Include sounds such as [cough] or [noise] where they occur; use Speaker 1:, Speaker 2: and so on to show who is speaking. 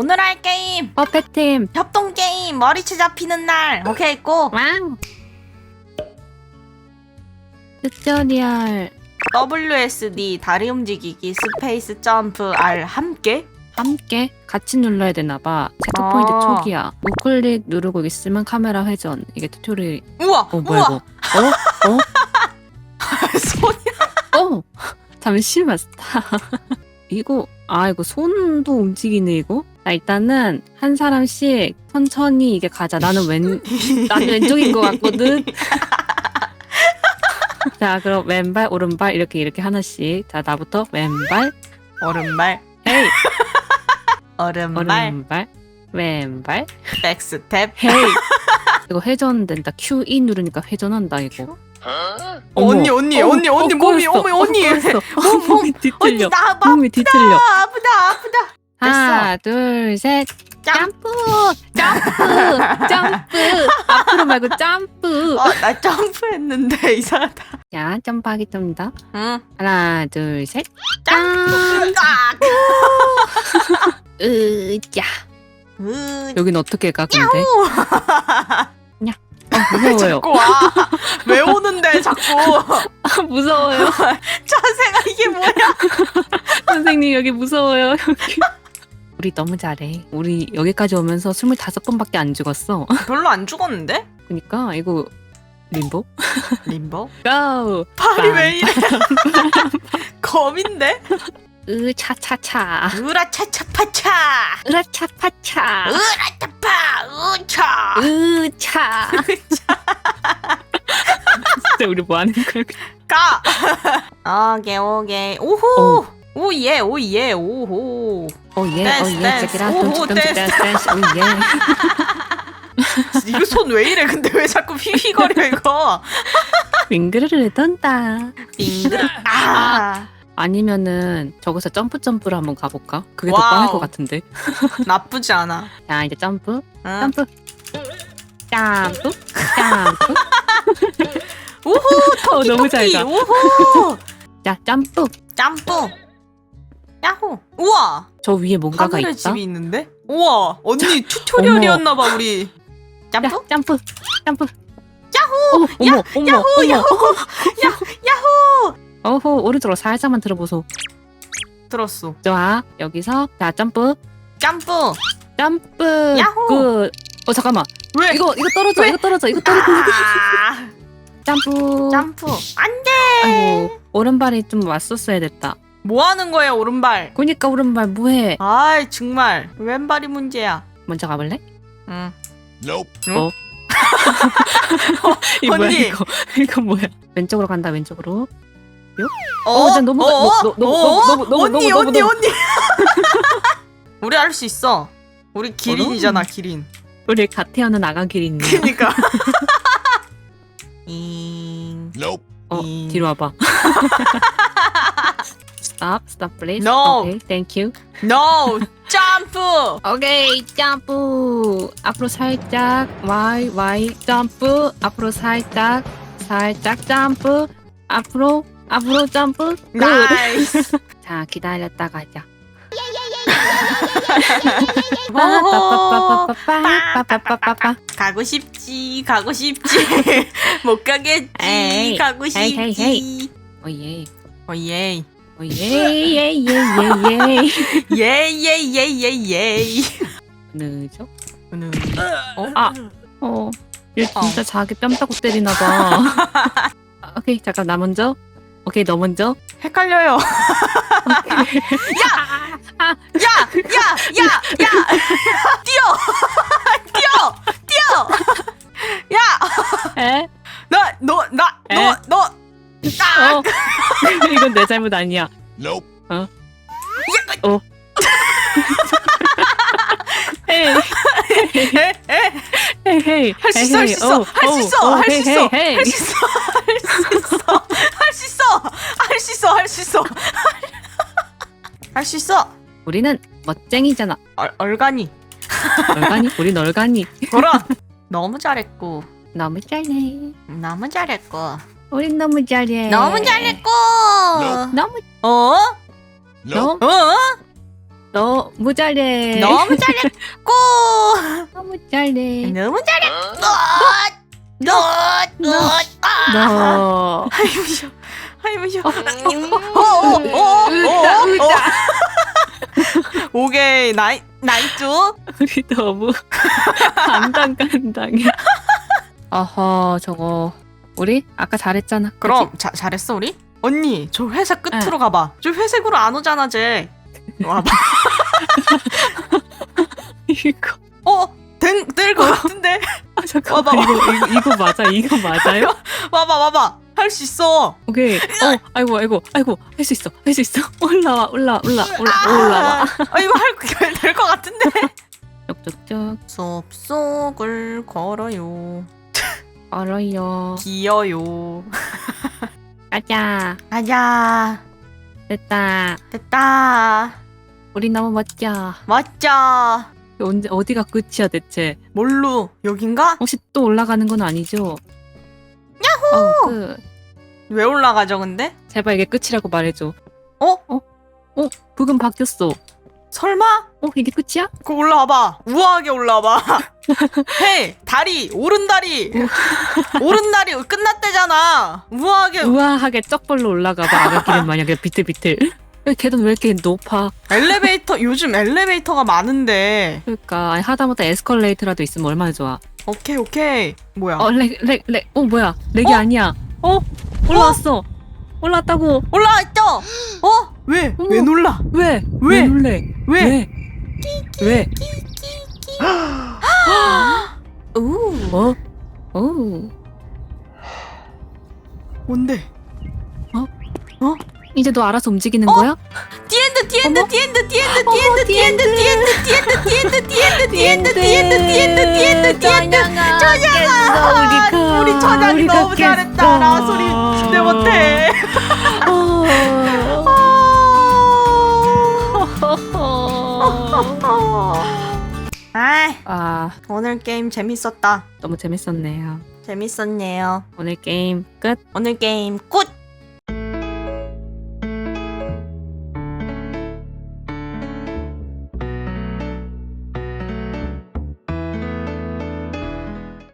Speaker 1: 오늘 할 게임.
Speaker 2: 퍼펙팀
Speaker 1: 협동 게임. 머리채 잡히는 날. 오케이 고.
Speaker 2: 왕 튜토리얼.
Speaker 1: WSD 다리 움직이기 스페이스 점프 R 함께?
Speaker 2: 함께 같이 눌러야 되나봐. 체크 포인트
Speaker 1: 아.
Speaker 2: 초기야. 우클릭 누르고 있으면 카메라 회전. 이게 튜토리얼.
Speaker 1: 우와
Speaker 2: 어 뭐야
Speaker 1: 우와.
Speaker 2: 이거? 어?
Speaker 1: 손이
Speaker 2: 어? [laughs] 어? [laughs] 잠시만 스타 [laughs] 이거 아 이거 손도 움직이네 이거? 자 일단은 한 사람씩 천천히 이게 가자. 나는 왼 [laughs] 나는 왼쪽인 것 같거든? [laughs] 자 그럼 왼발 오른발 이렇게 이렇게 하나씩. 자 나부터 왼발
Speaker 1: 오른발.
Speaker 2: 헤이. [laughs]
Speaker 1: 오른발.
Speaker 2: 오른발 왼발.
Speaker 1: 백스텝.
Speaker 2: 헤이. 이거 회전된다. Q E 누르니까 회전한다 이거.
Speaker 1: 언니 언니
Speaker 2: 어,
Speaker 1: 언니 언니
Speaker 2: 어,
Speaker 1: 몸이
Speaker 2: 꼬였어.
Speaker 1: 어머 언니.
Speaker 2: 어, 꼬였어.
Speaker 1: 몸, 몸.
Speaker 2: 몸이
Speaker 1: 언니
Speaker 2: 뒤틀려.
Speaker 1: 나 아파.
Speaker 2: 몸이 뒤틀려.
Speaker 1: 아프다 아프다.
Speaker 2: 하나 둘셋.
Speaker 1: 점.
Speaker 2: 점프 점프 점프 앞으로 말고 점프
Speaker 1: 어나 점프했는데 이상하다.
Speaker 2: 자 점프하겠습니다
Speaker 1: 응.
Speaker 2: 하나 둘셋.
Speaker 1: 점프 아,
Speaker 2: 으자
Speaker 1: 으,
Speaker 2: 여긴 어떻게 가 근데? 어, [laughs] 무서워요.
Speaker 1: 자꾸 와 왜 오는데 자꾸.
Speaker 2: 무서워요. [laughs]
Speaker 1: 자세가 이게 뭐야? [laughs]
Speaker 2: 선생님 여기 무서워요 여기. 우리 너무 잘해. 우리 여기까지 오면서 25번밖에 안 죽었어. [laughs]
Speaker 1: 별로 안 죽었는데?
Speaker 2: 그니까 이거 림보?
Speaker 1: 림보?
Speaker 2: 고
Speaker 1: 팔이 왜 이래? 검인데
Speaker 2: 으 차차차.
Speaker 1: 으라차차파차.
Speaker 2: 으라차파차.
Speaker 1: 으라차파 으차.
Speaker 2: 으차. 진짜 우리 뭐 하는 거야?
Speaker 1: 가 오케이 오케이. 오호. 오예 오예 오호.
Speaker 2: 오예
Speaker 1: 댄스,
Speaker 2: 오예 out
Speaker 1: 오호, 댄스.
Speaker 2: 오예. [laughs]
Speaker 1: 이거 손 왜 이래? 근데 왜 자꾸 휘휘거려 이거?
Speaker 2: 윙그르르 돈다.
Speaker 1: 빙그르. 아
Speaker 2: 아니면은 저기서 점프 점프를 한번 가볼까? 그게 더
Speaker 1: 와우.
Speaker 2: 빠를 것 같은데? [laughs]
Speaker 1: 나쁘지 않아.
Speaker 2: 자 이제 점프.
Speaker 1: 응.
Speaker 2: 점프. 점프. 점프.
Speaker 1: 오호 [laughs]
Speaker 2: 어, 너무 잘
Speaker 1: 토끼.
Speaker 2: 가.
Speaker 1: 오호 [laughs]
Speaker 2: 자 점프.
Speaker 1: 점프. 야호. 우와.
Speaker 2: 저 위에 뭔가가
Speaker 1: 하늘에
Speaker 2: 있다?
Speaker 1: 집이 있는데? 우와. 언니 튜토리얼이었나 봐 우리.
Speaker 2: 자,
Speaker 1: 점프.
Speaker 2: 점프. 점프.
Speaker 1: 야호.
Speaker 2: 어, 어머 어머
Speaker 1: 야호
Speaker 2: 어머
Speaker 1: 야호. 야 야호
Speaker 2: 어허 오른쪽으로 살짝만 들어보소.
Speaker 1: 들었어.
Speaker 2: 좋아. 여기서 자 점프.
Speaker 1: 점프!
Speaker 2: 점프.
Speaker 1: 야호.
Speaker 2: 굿. 어 잠깐만.
Speaker 1: 왜?
Speaker 2: 이거 이거 떨어져
Speaker 1: 왜?
Speaker 2: 이거 떨어져 이거 떨어져.
Speaker 1: 아, [laughs]
Speaker 2: 점프.
Speaker 1: 점프. 안돼!
Speaker 2: 아이고 오른발이 좀 왔었어야 됐다.
Speaker 1: 뭐 하는 거야 오른발?
Speaker 2: 그니까 오른발 뭐해?
Speaker 1: 아이 정말. 왼발이 문제야.
Speaker 2: 먼저 가볼래?
Speaker 1: 응.
Speaker 3: Nope. [laughs] [laughs]
Speaker 2: 이거 뭐야
Speaker 1: 언니.
Speaker 2: 이거. 이거 뭐야? 왼쪽으로 간다 왼쪽으로
Speaker 1: 어,
Speaker 2: 어, 진짜 너무-
Speaker 1: 어?
Speaker 2: 너- 너-
Speaker 1: 어?
Speaker 2: 너무- 너무- 너무-
Speaker 1: 언니
Speaker 2: 너무-
Speaker 1: 언니
Speaker 2: 너무-
Speaker 1: 언니. [laughs] 우리 할 수 있어. 우리 기린이잖아 기린.
Speaker 2: 우리 갓 태어난 아가 기린이야.
Speaker 1: 그니까. [laughs] 잉.
Speaker 3: Nope.
Speaker 2: 어
Speaker 1: 이-
Speaker 2: 뒤로 와봐. [laughs] Stop stop please.
Speaker 1: No.
Speaker 2: okay thank you.
Speaker 1: No. 점프
Speaker 2: 오케이 점프 앞으로 살짝 Y Y 점프 앞으로 살짝 살짝 점프 앞으로 앞으로 점프 굿.
Speaker 1: 나이스
Speaker 2: 자 기다렸다 가 자
Speaker 1: 오호.
Speaker 2: 빠빠빠빠빠빠빠빠빠빠.
Speaker 1: 가고 싶지 가고 싶지 못 가겠지
Speaker 2: 에이,
Speaker 1: 가고 싶지
Speaker 2: 오예
Speaker 1: 오예
Speaker 2: 오예예예예예
Speaker 1: 예예예예예
Speaker 2: 늦어
Speaker 1: 오늘
Speaker 2: 아. 어, 얘 진짜
Speaker 1: 어.
Speaker 2: 자기 뺨 따고 때리나 봐. 아, 오케이, 잠깐 나 먼저. 오케이, 너 먼저.
Speaker 1: 헷갈려요.
Speaker 2: 아,
Speaker 1: 야야야 야 야! 뛰어! 뛰어! 뛰어!
Speaker 2: 에?
Speaker 1: 야나너 나너너.
Speaker 2: 어. [laughs] 이건 내 잘못 아니야.
Speaker 3: Nope. [laughs]
Speaker 2: 헤이, 헤이, 헤이.
Speaker 1: 할수 있어, 할수 있어,
Speaker 2: 어,
Speaker 1: 할수
Speaker 2: 어,
Speaker 1: 있어,
Speaker 2: 어,
Speaker 1: 할수
Speaker 2: 헤이,
Speaker 1: 있어,
Speaker 2: 헤이, 헤이.
Speaker 1: 할수 있어 할 수 있어 할 수 있어 [laughs] 할 수 있어
Speaker 2: 우리는 멋쟁이잖아.
Speaker 1: 얼, 얼간이
Speaker 2: 얼간이? 우린 얼간이.
Speaker 1: 보라 [laughs] 너무 잘했고
Speaker 2: 너무 잘해.
Speaker 1: 너무 잘했고
Speaker 2: 우린 너무 잘해.
Speaker 1: 너무 잘했고.
Speaker 2: 너무
Speaker 1: 어?
Speaker 3: Nope.
Speaker 2: 너무
Speaker 1: 어?
Speaker 2: 너무 잘해.
Speaker 1: 너무 잘했고 [laughs]
Speaker 2: 너무 잘해.
Speaker 1: 너무 잘했고 너, 너, 아,
Speaker 2: 너.
Speaker 1: 아이무 셔, 아이무셔.
Speaker 2: 어,
Speaker 1: 어, 어, 어, 어,
Speaker 2: 으다,
Speaker 1: 어,
Speaker 2: 으다.
Speaker 1: 어. 오케이, 나이, 나이트.
Speaker 2: 우리 너무 간당간당해. 어허, 저거. 우리 아까 잘했잖아. 그치?
Speaker 1: 그럼 자, 잘했어 우리? 언니, 저 회색 끝으로 가봐. 저 회색으로 안 오잖아, 쟤. 와봐. [laughs]
Speaker 2: 이거.
Speaker 1: 어, 된, 될것 같은데.
Speaker 2: 아, 잠깐만.
Speaker 1: 와봐.
Speaker 2: 이거, 이거, 이거 맞아? 이거 맞아요? [laughs]
Speaker 1: 와봐, 와봐. 할 수 있어.
Speaker 2: 오케이. 어, 아이고, 아이고, 아이고. 할 수 있어. 할 수 있어. [laughs] 올라와, 올라와, 올라, 올라, 올라와.
Speaker 1: 아, 이거 할, [laughs] 될것 같은데.
Speaker 2: 쪽쪽쪽.
Speaker 1: 숲속을 걸어요.
Speaker 2: 얼어요.
Speaker 1: 기어요.
Speaker 2: 가자.
Speaker 1: 가자.
Speaker 2: 됐다.
Speaker 1: 됐다.
Speaker 2: 우리 너무 멋져.
Speaker 1: 멋져.
Speaker 2: 언제, 어디가 끝이야, 대체?
Speaker 1: 뭘로? 여긴가?
Speaker 2: 혹시 또 올라가는 건 아니죠? 야호! 끝.
Speaker 1: 왜 올라가죠, 근데?
Speaker 2: 제발 이게 끝이라고 말해줘.
Speaker 1: 어?
Speaker 2: 어? 부금 바뀌었어.
Speaker 1: 설마?
Speaker 2: 어, 이게 끝이야?
Speaker 1: 그 올라와봐. 우아하게 올라와봐. [laughs] 헤이, 다리, 오른 다리. 오른 다리 끝났대잖아. 우아하게.
Speaker 2: 우아하게 쩍벌로 올라가 봐. 아가기는 만약에 비틀비틀. 왜 계단 왜 이렇게 높아?
Speaker 1: 엘리베이터, 요즘 엘리베이터가 많은데.
Speaker 2: 그러니까 아니, 하다못해 에스컬레이터라도 있으면 얼마나 좋아.
Speaker 1: 오케이, 오케이. 뭐야?
Speaker 2: 어, 렉, 렉, 렉. 어, 뭐야? 렉이 아니야. 어? 올라왔어. 올라왔다고.
Speaker 1: 올라왔죠? 어? 왜?
Speaker 2: 어머.
Speaker 1: 왜 놀라?
Speaker 2: 왜?
Speaker 1: 왜?
Speaker 2: 놀래?
Speaker 1: 왜?
Speaker 2: 왜?
Speaker 1: 우. [gasps]
Speaker 2: 어? 오.
Speaker 1: 뭔데?
Speaker 2: 이제 너 알아서 움직이는
Speaker 1: 어?
Speaker 2: 거야?
Speaker 1: 디엔드, 디엔드,
Speaker 2: 어머.
Speaker 1: 디엔드, 디엔드, 디엔드, 디엔드, 디엔드, 디엔드, 디엔드, 디엔드, 디엔드, 디엔드, 디엔드, 디엔드, 디엔드.
Speaker 2: 우리가.
Speaker 1: 우리 전향이
Speaker 2: 우리가
Speaker 1: 너무 잘했다. 나 소리 기대 못해. 아,
Speaker 2: 아,
Speaker 1: 오늘 게임 재밌었다.
Speaker 2: 너무 재밌었네요.
Speaker 1: 재밌었네요.
Speaker 2: 오늘 게임 끝.
Speaker 1: 오늘 게임 끝.